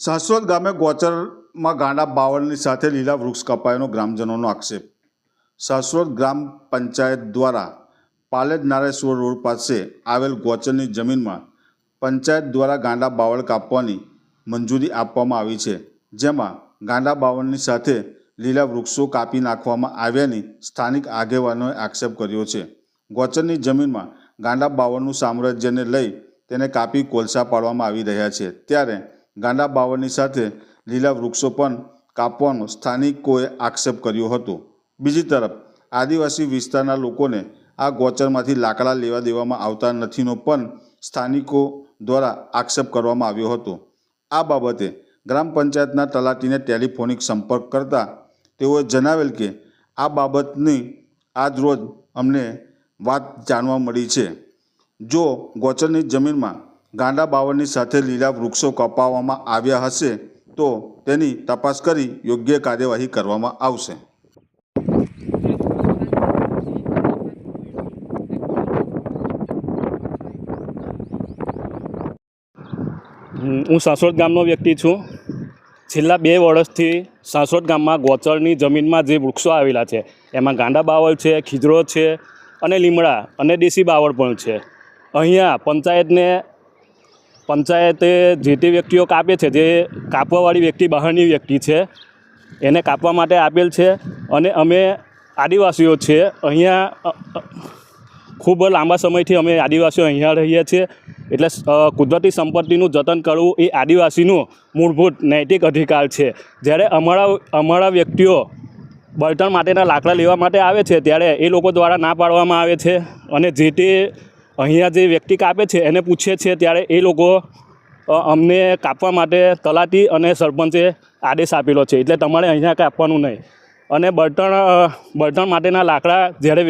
શાશ્વત ગામે ગોચરમાં ગાંડા બાવળની સાથે લીલા વૃક્ષ કપાયાનો ગ્રામજનોનો આક્ષેપ. શાશ્વત ગ્રામ પંચાયત દ્વારા પાલેજ નારેશ્વર રોડ પાસે આવેલ ગોચરની જમીનમાં પંચાયત દ્વારા ગાંડા બાવળ કાપવાની મંજૂરી આપવામાં આવી છે, જેમાં ગાંડા બાવળની સાથે લીલા વૃક્ષો કાપી નાખવામાં આવ્યાની સ્થાનિક આગેવાનોએ આક્ષેપ કર્યો છે. ગોચરની જમીનમાં ગાંડા બાવળનું સામ્રાજ્યને લઈ તેને કાપી કોલસા પાડવામાં આવી રહ્યા છે. ત્યારે ગાંડા બાવળની સાથે લીલા વૃક્ષો પણ કાપવાનો સ્થાનિકોએ આક્ષેપ કર્યો હતો. બીજી તરફ, આદિવાસી વિસ્તારના લોકોને આ ગોચરમાંથી લાકડા લેવા દેવામાં આવતા નથીનો પણ સ્થાનિકો દ્વારા આક્ષેપ કરવામાં આવ્યો હતો. આ બાબતે ગ્રામ પંચાયતના તલાટીને ટેલિફોનિક સંપર્ક કરતા તેઓએ જણાવેલ કે, આ બાબતની આજ રોજ અમને વાત જાણવા મળી છે. જો ગોચરની જમીનમાં ગાંડા બાવળની સાથે લીલા વૃક્ષો કપાવવામાં આવ્યા હશે, તો તેની તપાસ કરી યોગ્ય કાર્યવાહી કરવામાં આવશે. હું સાસોદ ગામનો વ્યક્તિ છું. છેલ્લા બે વર્ષથી સાસોદ ગામમાં ગોચરની જમીનમાં જે વૃક્ષો આવેલા છે, એમાં ગાંડા બાવળ છે, ખીજરો છે અને લીમડા અને દેશી બાવળ પણ છે. અહીંયા પંચાયતને પંચાયતે જે તે વ્યક્તિઓ કાપે છે, જે કાપવાવાળી વ્યક્તિ, બહારની વ્યક્તિ છે, એને કાપવા માટે આપેલ છે અને અમે આદિવાસીઓ છે. અહીંયા ખૂબ લાંબા સમયથી અમે આદિવાસીઓ અહીંયા રહીએ છીએ. એટલે કુદરતી સંપત્તિનું જતન કરવું એ આદિવાસીનું મૂળભૂત નૈતિક અધિકાર છે. જ્યારે અમારા અમારા વ્યક્તિઓ બળતણ માટેના લાકડા લેવા માટે આવે છે, ત્યારે એ લોકો દ્વારા ના પાડવામાં આવે છે. અને જે તે અહીંયા જે વ્યક્તિ કાપે છે, એને પૂછે છે ત્યારે એ લોકો અમને કાપવા માટે તલાટી અને સરપંચે આદેશ આપેલો છે. એટલે તમારે અહીંયા કાપવાનું નહીં. અને બળતણ બળતણ માટેના લાકડા જ્યારે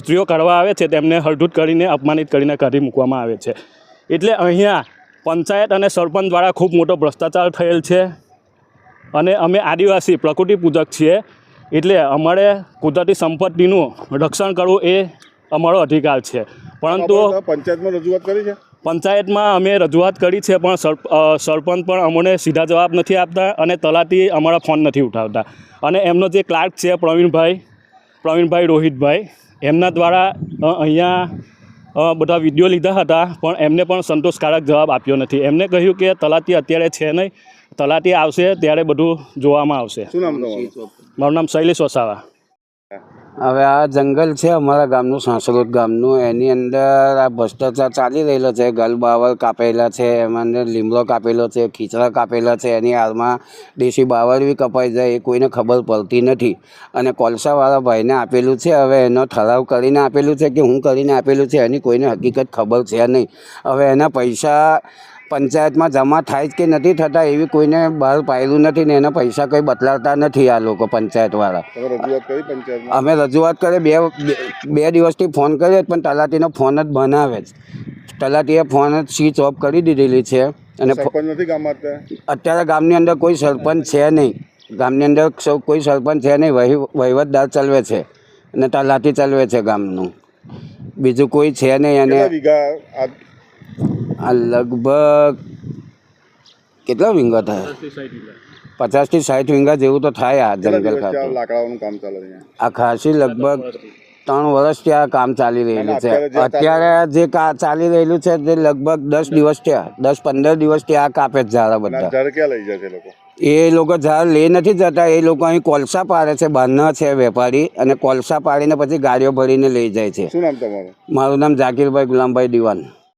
સ્ત્રીઓ કરવા આવે છે, તેમને હળધૂત કરીને, અપમાનિત કરીને કાઢી મૂકવામાં આવે છે. એટલે અહીંયા પંચાયત અને સરપંચ દ્વારા ખૂબ મોટો ભ્રષ્ટાચાર થયેલ છે. અને અમે આદિવાસી, પ્રકૃતિ પૂજક છીએ. એટલે અમારે કુદરતી સંપત્તિનું રક્ષણ કરવું એ અમારો અધિકાર છે. પરંતુ પંચાયતમાં રજૂઆત કરી છે? પંચાયતમાં અમે રજૂઆત કરી છે પણ સરપંચ પણ અમને સીધા જવાબ નથી આપતા અને તલાટી અમારા ફોન નથી ઉઠાવતા. અને એમનો જે ક્લાર્ક છે પ્રવીણભાઈ પ્રવીણભાઈ રોહિતભાઈ એમના દ્વારા અહીંયા બધા વીડિયો લીધા હતા પણ એમને પણ સંતોષકારક જવાબ આપ્યો નથી. એમને કહ્યું કે તલાટી અત્યારે છે નહીં તલાટી આવશે ત્યારે બધું જોવામાં આવશે. શું નામ મારું નામ શૈલેષ વસાવા. હવે આ જંગલ છે અમારા ગામનું, સાંસરોદ ગામનું. એની અંદર આ ભ્રષ્ટાચાર ચાલી રહેલો છે. ગલબાવર કાપેલા છે, એમાં અંદર લીમડો કાપેલો છે, ખીચડા કાપેલા છે. એની હાલમાં દેશી બાવર બી કપાઈ જાય, એ કોઈને ખબર પડતી નથી. અને કોલસાવાળા ભાઈને આપેલું છે, હવે એનો ઠરાવ કરીને આપેલું છે કે હું કરીને આપેલું છે, એની કોઈને હકીકત ખબર છે નહીં. હવે એના પૈસા પંચાયતમાં જમા થાય જ કે નથી થતા એવી કોઈને બહાર પાડ્યું નથી ને એના પૈસા કંઈ બદલાતા નથી આ લોકો પંચાયતવાળા. અમે રજૂઆત કરી બે બે દિવસથી ફોન કર્યો પણ તલાટીનો ફોન જ બનાવે જ. તલાટીએ ફોન જ સ્વિચ ઓફ કરી દીધેલી છે અને અત્યારે ગામની અંદર કોઈ સરપંચ છે નહીં. ગામની અંદર સૌ કોઈ સરપંચ છે નહીં વહી વહીવટદાર ચલવે છે અને તલાટી ચલવે છે ગામનું. બીજું કોઈ છે નહીં અને આ લગભગ કેટલા વિંગા થાય? પચાસથી સાઠ વિંગા. જેવું તો થાય આ જંગલ ખાતે. આ ખાતું લાકડાઓનું કામ ચાલે છે અહીંયા? આ ખાસી લગભગ ત્રણ વર્ષથી આ કામ ચાલી રહેલું છે. અત્યારે જે જે કા ચાલી રહેલું છે તે લગભગ દસ દિવસ ત્યાં દસ પંદર દિવસથી આ કાપે ઝાડા બધા. લઈ લોકો? એ લોકો ઝાડ લે નથી જતા એ લોકો અહીં કોલસા પાડે છે બહારના છે વેપારી અને કોલસા પાડીને પછી ગાડીઓ ભરીને લઈ જાય છે. શું નામ તમારું? મારું નામ ઝાકીરભાઈ ગુલામભાઈ દિવાન.